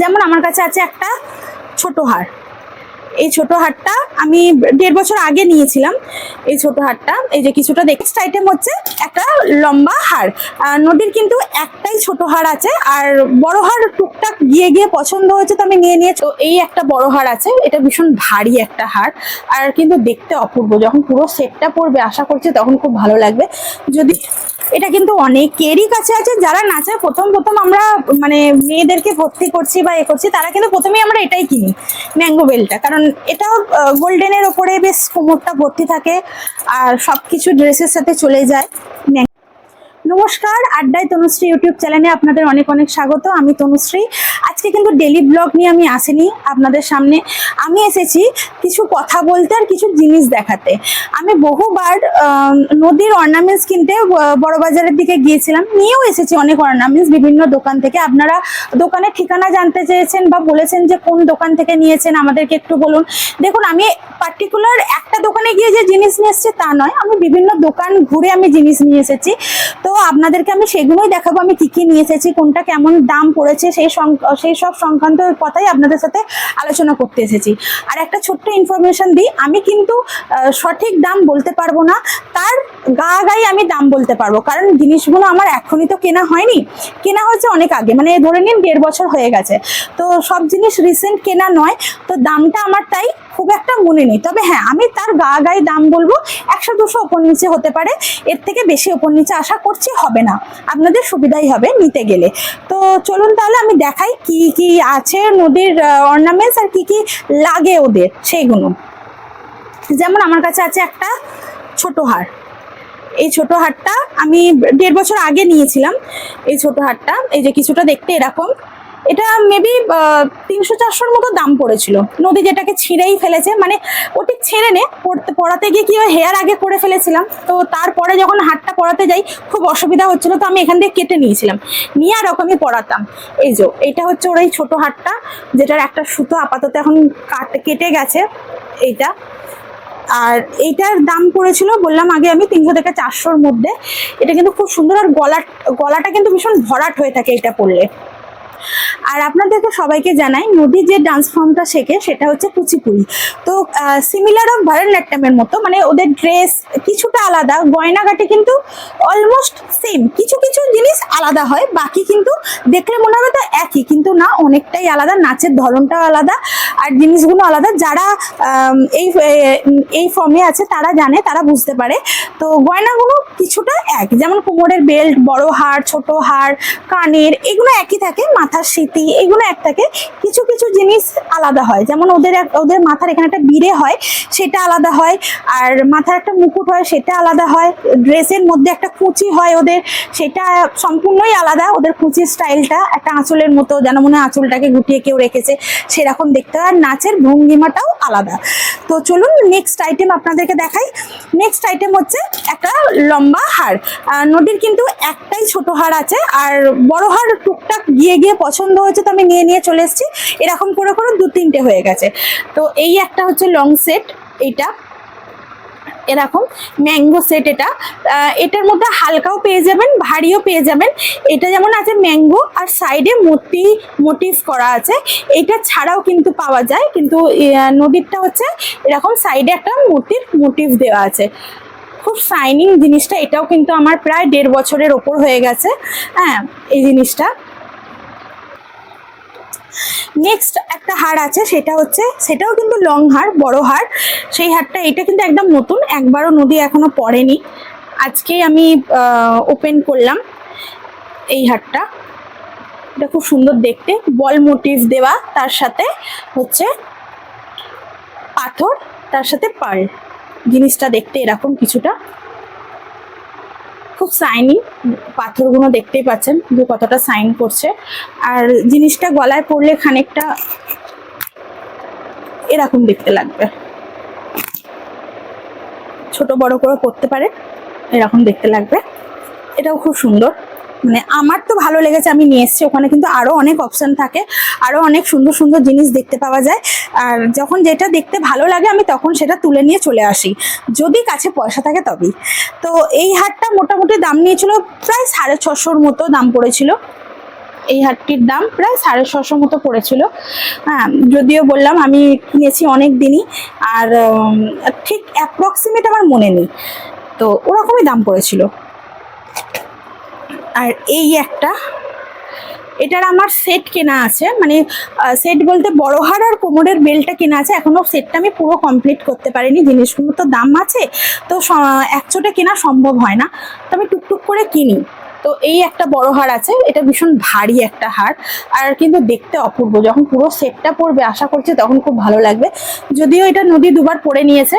যেমন আমার কাছে আছে একটা ছোট হার। এই ছোট হারটা আমি দেড় বছর আগে নিয়েছিলাম, এই ছোট হারটা এই যে কিছুটা নেক্সট আইটেম হচ্ছে একটা লম্বা হার। নদীর কিন্তু একটাই ছোট হার আছে, আর বড় হার টুকটাক গিয়ে গিয়ে পছন্দ হয়েছে তো আমি নিয়ে নিয়ে তো এই একটা বড় হার আছে, এটা ভীষণ ভারী একটা হার, আর কিন্তু দেখতে অপূর্ব। যখন পুরো সেটটা পড়বে আশা করছি তখন খুব ভালো লাগবে। যদি এটা কিন্তু অনেকেরই কাছে আছে, যারা নাচে, প্রথম প্রথম আমরা মানে মেয়েদেরকে ভর্তি করছি বা এ করছি, তারা কিন্তু প্রথমেই আমরা এটাই কিনি ম্যাঙ্গো বেলটা কারণ এটাও গোল্ডেনের ওপরে বেশ কোমরটা ভর্তি থাকে আর সব কিছু ড্রেসের সাথে চলে যায়। নমস্কার, আড্ডায় তনুশ্রী ইউটিউব চ্যানেলে আপনাদের অনেক অনেক স্বাগত, আমি তনুশ্রী। আজকে কিন্তু ডেলি ব্লগ নিয়ে আমি আসিনি আপনাদের সামনে। আমি এসেছি কিছু কথা বলতে আর কিছু জিনিস দেখাতে। আমি বহুবার নদীর অর্নামেন্টস কিনতে ব- বড় বাজারের দিকে গিয়েছিলাম। নিয়েও এসেছি অনেক অর্নামেন্টস বিভিন্ন দোকান থেকে। আপনারা দোকানের ঠিকানা জানতে চেয়েছেন বা বলেছেন যে কোন দোকান থেকে নিয়েছেন, আমাদেরকে একটু বলুন। দেখুন, আমি পার্টিকুলার একটা দোকানে গিয়ে যে জিনিস নিয়ে এসেছি তা নয়, আমি বিভিন্ন দোকান ঘুরে আমি জিনিস নিয়ে এসেছি। তো আপনাদেরকে আমি সেগুলোই দেখাবো। আমি কি কি নিয়ে এসেছি, কোনটা কেমন দাম পড়েছে, সেই সেই সব সংক্রান্ত কথাই আপনাদের সাথে আলোচনা করতে এসেছি। আর একটা ছোট্ট ইনফরমেশন দিই, আমি কিন্তু সঠিক দাম বলতে পারব না, তার গা গায়ে আমি দাম বলতে পারব। কারণ জিনিসগুলো আমার এখনই তো কেনা হয়নি। কেনা হয়েছে অনেক আগে মানে ধরে নিন দেড় বছর হয়ে গেছে। তো সব জিনিস রিসেন্ট কেনা নয়, তো দামটা আমার তাই খুব একটা মনে নেই। তবে হ্যাঁ আমি তার গা গায়ে দাম বলব, একশো দুশো ওপর নিচে হতে পারে। এর থেকে বেশি ওপর নিচে আশা করছি হবে না। আপনাদের সুবিধাই হবে নিতে গেলে। তো চলুন তাহলে আমি দেখাই কি কি আছে নদীর অর্নামেন্টস আর কি কি লাগে ওদের সেইগুলো যেমন আমার কাছে আছে একটা ছোট হার। এই ছোট হারটা আমি দেড় বছর আগে নিয়েছিলাম। এই ছোট হারটা, এই যে কিছুটা দেখতে এরকম। এটা মেবি তিনশো চারশোর মতো দাম পড়েছিল। নদী যেটাকে ছিঁড়েই ফেলেছে মানে ও ঠিক ছেড়ে নে, পড়তে পড়াতে গিয়ে কি হেয়ার আগে করে ফেলেছিলাম। তো তারপরে যখন হাটটা পড়াতে যাই, খুব অসুবিধা হচ্ছিল, তো আমি এখান থেকে কেটে নিয়েছিলাম। নিয়ে আর আমি পড়াতাম। এই যে, এইটা হচ্ছে ওর এই ছোটো হাটটা, যেটার একটা সুতো আপাতত এখন কাট কেটে গেছে, এইটা। আর এইটার দাম পড়েছিল, বললাম আগে আমি তিনশো থেকে চারশোর মধ্যে। এটা কিন্তু খুব সুন্দর, আর গলা গলাটা কিন্তু ভীষণ ভরাট হয়ে থাকে এটা পরলে। আর আপনাদেরকে সবাইকে জানাই, নদী যে ডান্স ফর্মটা শেখে সেটা হচ্ছে কুচিপুড়ি। তো সিমিলার অফ ভারতনাট্যমের মতো মানে ওদের ড্রেস কিছুটা আলাদা, গয়নাগাটি কিন্তু অলমোস্ট সেম কিছু কিছু জিনিস আলাদা হয়, বাকি কিন্তু দেখলে মনে হবে তো একই, কিন্তু না, অনেকটাই আলাদা, নাচের ধরনটাও আলাদা, আর জিনিসগুলো আলাদা। যারা এই এই ফর্মে আছে, তারা জানে, তারা বুঝতে পারে। তো গয়নাগুলো কিছুটা এক, যেমন কোমরের বেল্ট বড় হার ছোট হার কানের, এগুলো একই থাকে মাথার স্মৃতি এগুলো একটাকে কিছু কিছু জিনিস আলাদা হয়। যেমন ওদের ওদের মাথার এখানে একটা বিড়ে হয়, সেটা আলাদা হয়। আর মাথার একটা মুকুট হয়, সেটা আলাদা হয়। ড্রেসের মধ্যে একটা কুচি হয় ওদের, সেটা সম্পূর্ণই আলাদা। ওদের কুচির স্টাইলটা একটা আঁচলের মতো, যেন মনে হয় আঁচলটাকে গুটিয়ে কেউ রেখেছে, সেরকম দেখতে। হয় আর নাচের ভঙ্গিমাটাও আলাদা। তো চলুন নেক্সট আইটেম আপনাদেরকে দেখাই। নেক্সট আইটেম হচ্ছে একটা লম্বা হার। নদীর কিন্তু একটাই ছোট হার আছে, আর বড় হার টুকটাক গিয়ে গিয়ে পছন্দ হয়েছে তো আমি নিয়ে নিয়ে চলে এসেছি। এরকম করে করে দু তিনটে হয়ে গেছে। তো এই একটা হচ্ছে লং সেট এইটা এরকম ম্যাঙ্গো সেট এটা। এটার মধ্যে হালকাও পেয়ে যাবেন, ভারীও পেয়ে যাবেন। এটা যেমন আছে ম্যাঙ্গো আর সাইডে মোটি মোটিভ করা আছে। এটা ছাড়াও কিন্তু পাওয়া যায়, কিন্তু নদীরটা হচ্ছে এরকম সাইডে একটা মোটিভ মোটিভ দেওয়া আছে। খুব শাইনিং জিনিসটা, এটাও কিন্তু আমার প্রায় দেড় বছরের ওপর হয়ে গেছে। হ্যাঁ এই জিনিসটা। নেক্সট একটা হার আছে, সেটা হচ্ছে, সেটাও কিন্তু লং হার, বড় হার। সেই হারটা, এটা কিন্তু একদম নতুন, একবারও নদী এখনও পড়েনি। আজকেই আমি ওপেন করলাম এই হারটা। এটা খুব সুন্দর দেখতে। বল মোটিভ দেওয়া, তার সাথে হচ্ছে পাথর, তার সাথে পার্ল জিনিসটা দেখতে এরকম কিছুটা। খুব সাইনি পাথরগুলো দেখতেই পাচ্ছেন, যে কতটা সাইন করছে। আর জিনিসটা গলায় পড়লে খানিকটা এরকম দেখতে লাগবে। ছোট বড় করে পড়তে পারে, এরকম দেখতে লাগবে। এটাও খুব সুন্দর। মানে আমার তো ভালো লেগেছে, আমি নিয়ে এসেছি ওখানে, কিন্তু আরও অনেক অপশন থাকে আরও অনেক সুন্দর সুন্দর জিনিস দেখতে পাওয়া যায়। আর যখন যেটা দেখতে ভালো লাগে, আমি তখন সেটা তুলে নিয়ে চলে আসি। যদি কাছে পয়সা থাকে তবেই। তো এই হারটা মোটামুটি দাম নিয়েছিল প্রায় সাড়ে ছশোর মতো দাম পড়েছিল। এই হারটির দাম প্রায় সাড়ে ছশো মতো পড়েছিল। হ্যাঁ যদিও বললাম, আমি কিনেছি অনেক দিনই, আর ঠিক অ্যাপ্রক্সিমেট আমার মনে নেই। তো ওরকমই দাম পড়েছিল। আর এই একটা, এটার আমার সেট কেনা আছে মানে সেট বলতে বড় হার আর কোমরের বেলটা কেনা আছে, এখনও সেটটা আমি পুরো কমপ্লিট করতে পারিনি জিনিসগুলো তো দাম আছে, তো একচোটে কেনা সম্ভব হয় না তো আমি টুকটুক করে কিনি। তো এই একটা বড় হার আছে, এটা ভীষণ ভারী একটা হার, আর কিন্তু দেখতে অপূর্ব, যখন পুরো সেটটা পড়বে আশা করছি তখন খুব ভালো লাগবে, যদিও এটা নদী দুবার পড়ে নিয়েছে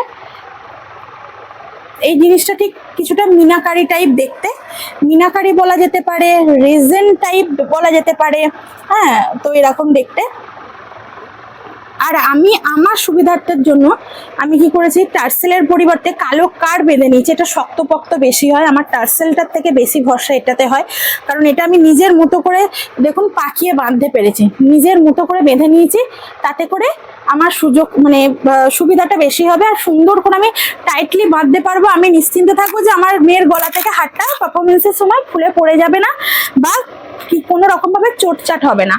এই জিনিসটা ঠিক কিছুটা মিনাকারি টাইপ দেখতে। মিনাকারি বলা যেতে পারে রেজেন টাইপ বলা যেতে পারে হ্যাঁ তো এরকম দেখতে। আর আমি, আমার সুবিধার্থের জন্য আমি কি করেছি, টার্সেলের পরিবর্তে কালো কার বেঁধে নিয়েছি। এটা শক্তপোক্ত বেশি হয়, আমার টার্সেলটার থেকে বেশি ভরসা এটাতে হয়। কারণ এটা আমি নিজের মতো করে, দেখুন, পাকিয়ে বাঁধতে পেরেছি। নিজের মতো করে বেঁধে নিয়েছি, তাতে করে আমার সুযোগ মানে সুবিধাটা বেশি হবে। আর সুন্দর করে আমি টাইটলি বাঁধতে পারব। আমি নিশ্চিন্তে থাকব যে আমার মেয়ের গলা থেকে হাতটা পারফরমেন্সের সময় খুলে পড়ে যাবে না বা কি কোনো রকমভাবে চোটচাট হবে না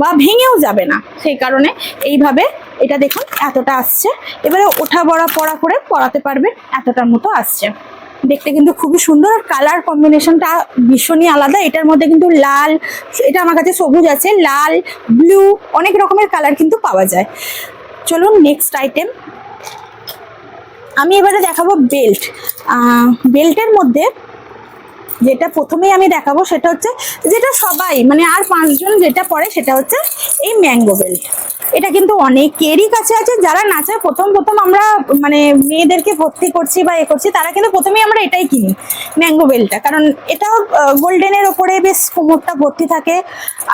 বা ভেঙেও যাবে না। সেই কারণে এইভাবে এটা দেখুন, এতটা আসছে। এবারে ওঠা বড়া পড়া করে পড়াতে পারবে এতটার মতো আসছে। দেখতে কিন্তু খুবই সুন্দর আর কালার কম্বিনেশনটা ভীষণই আলাদা। এটার মধ্যে কিন্তু লাল, এটা আমার কাছে সবুজ আছে, লাল ব্লু অনেক রকমের কালার কিন্তু পাওয়া যায়। চলুন নেক্সট আইটেম আমি এবারে দেখাবো বেল্ট বেল্টের মধ্যে যেটা প্রথমেই আমি দেখাবো সেটা হচ্ছে যেটা সবাই মানে আর পাঁচজন যেটা পরে সেটা হচ্ছে এই ম্যাঙ্গো বেল্ট। এটা কিন্তু অনেকেরই কাছে আছে, যারা নাচে প্রথম প্রথম আমরা মানে মেয়েদেরকে ভর্তি করছি বা এ করছি, তারা কিন্তু প্রথমেই আমরা এটাই কিনি, ম্যাঙ্গো বেল্টটা। কারণ এটাও গোল্ডেনের ওপরে বেশ কোমরটা ভর্তি থাকে,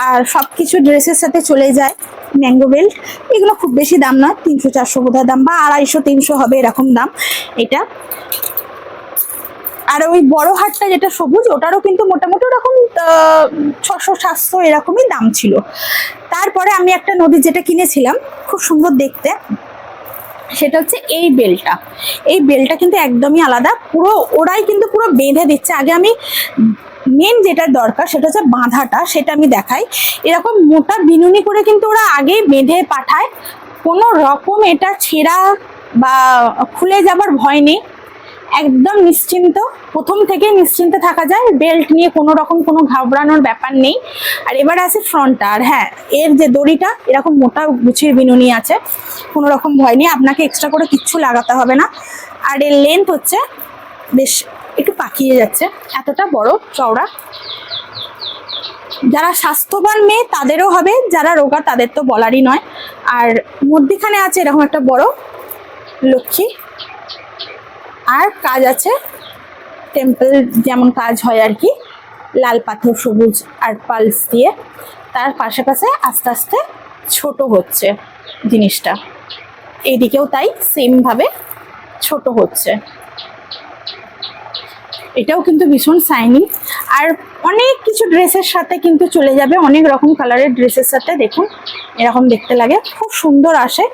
আর সব কিছু ড্রেসের সাথে চলে যায় ম্যাঙ্গো বেল্ট। এগুলো খুব বেশি দাম নয়, তিনশো চারশো বোধহয় দাম বা আড়াইশো তিনশো হবে এরকম দাম। এটা আর ওই বড় হাটটা যেটা সবুজ, ওটারও কিন্তু মোটামুটি ওরকম ছশো, সাতশো এরকমই দাম ছিল। তারপরে আমি একটা নদী যেটা কিনেছিলাম, খুব সুন্দর দেখতে, সেটা হচ্ছে এই বেলটা। এই বেলটা কিন্তু একদমই আলাদা, পুরো ওরাই কিন্তু পুরো বেঁধে দিচ্ছে। আগে আমি মেন যেটা দরকার, সেটা হচ্ছে বাঁধাটা, সেটা আমি দেখাই। এরকম মোটা বিনুনি করে কিন্তু ওরা আগেই বেঁধে পাঠায়। কোনো রকম এটা ছেঁড়া বা খুলে যাবার ভয় নেই। একদম নিশ্চিন্ত। প্রথম থেকে নিশ্চিন্তে থাকা যায়। বেল্ট নিয়ে কোনো রকম কোনো ঘাবড়ানোর ব্যাপার নেই। আর এবার আছে ফ্রন্টটা। আর হ্যাঁ এর যে দড়িটা, এরকম মোটা গুছির বিনুনি আছে। কোনো রকম ভয় নেই। আপনাকে এক্সট্রা করে কিচ্ছু লাগাতে হবে না। আর এর লেন্থ হচ্ছে বেশ একটু পাকিয়ে যাচ্ছে। এতটা বড় চওড়া। যারা স্বাস্থ্যবান মেয়ে, তাদেরও হবে। যারা রোগা, তাদের তো বলারই নয়। আর মধ্যিখানে আছে এরকম একটা বড় লক্ষ্মী। আর কাজ আছে। টেম্পল যেমন কাজ হয় আর কি, লাল পাথর, সবুজ আর পালস দিয়ে। তার পাশে পাশে আস্তে আস্তে ছোট হচ্ছে জিনিসটা। এদিকেও তাই সেমভাবে ছোট হচ্ছে। এটাও কিন্তু ভীষণ সাইনিং আর অনেক কিছু ড্রেসের সাথে কিন্তু চলে যাবে। অনেক রকম কালারের ড্রেসের সাথে দেখুন, এরকম দেখতে লাগে। খুব সুন্দর আসে।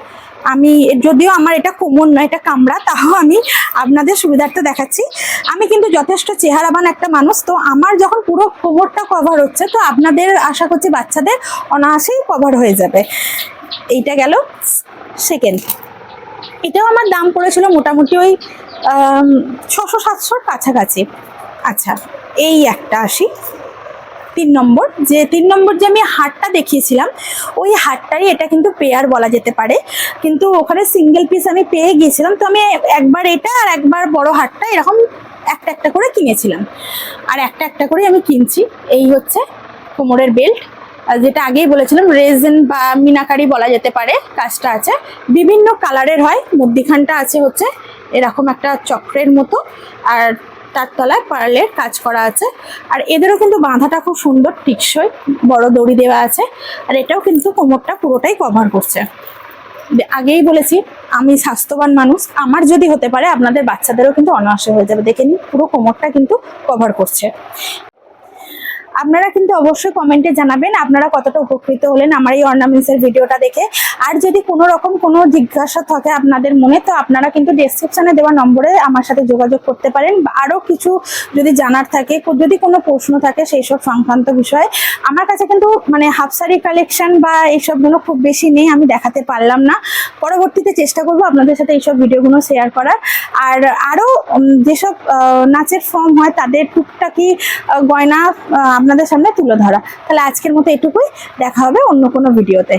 আমি, যদিও আমার এটা কোমর নয়, এটা কামড়া, তাও আমি আপনাদের সুবিধার্থে দেখাচ্ছি। আমি কিন্তু যথেষ্ট চেহারাবান একটা মানুষ, তো আমার যখন পুরো কোমরটা কভার হচ্ছে, তো আপনাদের আশা করছি বাচ্চাদের অনায়াসেই কভার হয়ে যাবে। এইটা গেল সেকেন্ড এটাও আমার দাম পড়েছিল মোটামুটি ওই ছশো সাতশোর কাছাকাছি। আচ্ছা এই একটা আসি। তিন নম্বর, যে তিন নম্বর যে আমি হাটটা দেখিয়েছিলাম, ওই হাটটারই এটা কিন্তু পেয়ার বলা যেতে পারে। কিন্তু ওখানে সিঙ্গেল পিস আমি পেয়ে গিয়েছিলাম, তো আমি একবার এটা আর একবার বড় হাটটা এরকম একটা একটা করে কিনেছিলাম। আর একটা একটা করে আমি কিনছি। এই হচ্ছে কোমরের বেল্ট আর যেটা আগেই বলেছিলাম রেজেন বা মিনাকারি বলা যেতে পারে, কাজটা আছে। বিভিন্ন কালারের হয় মধ্যিখানটা আছে হচ্ছে এরকম একটা চক্রের মতো। আর তার তলায় পার্লের কাজ করা আছে। আর এদেরও কিন্তু বাঁধাটা খুব সুন্দর, টিকসই, বড় দড়ি দেওয়া আছে। আর এটাও কিন্তু কোমরটা পুরোটাই কভার করছে। আগেই বলেছি, আমি স্বাস্থ্যবান মানুষ। আমার যদি হতে পারে, আপনাদের বাচ্চাদেরও কিন্তু অনায়াসে হয়ে যাবে। দেখে নিন, পুরো কোমরটা কিন্তু কভার করছে। আপনারা কিন্তু অবশ্যই কমেন্টে জানাবেন আপনারা কতটা উপকৃত হলেন আমার এই অর্নামেন্টসের ভিডিওটা দেখে। আর যদি কোনো রকম কোনো জিজ্ঞাসা থাকে আপনাদের মনে, তো আপনারা কিন্তু ডেসক্রিপশানে দেওয়া নম্বরে আমার সাথে যোগাযোগ করতে পারেন। আরও কিছু যদি জানার থাকে, যদি কোনো প্রশ্ন থাকে সেই সব সংক্রান্ত বিষয়ে আমার কাছে কিন্তু মানে হাফ শাড়ি কালেকশন বা এইসবগুলো খুব বেশি নেই, আমি দেখাতে পারলাম না। পরবর্তীতে চেষ্টা করব আপনাদের সাথে এইসব ভিডিওগুলো শেয়ার করার। আর আরও যেসব নাচের ফর্ম হয় তাদের টুকটাকি গয়না আপনাদের সামনে তুলে ধরা। তাহলে আজকের মতো এটুকুই, দেখা হবে অন্য কোনো ভিডিওতে।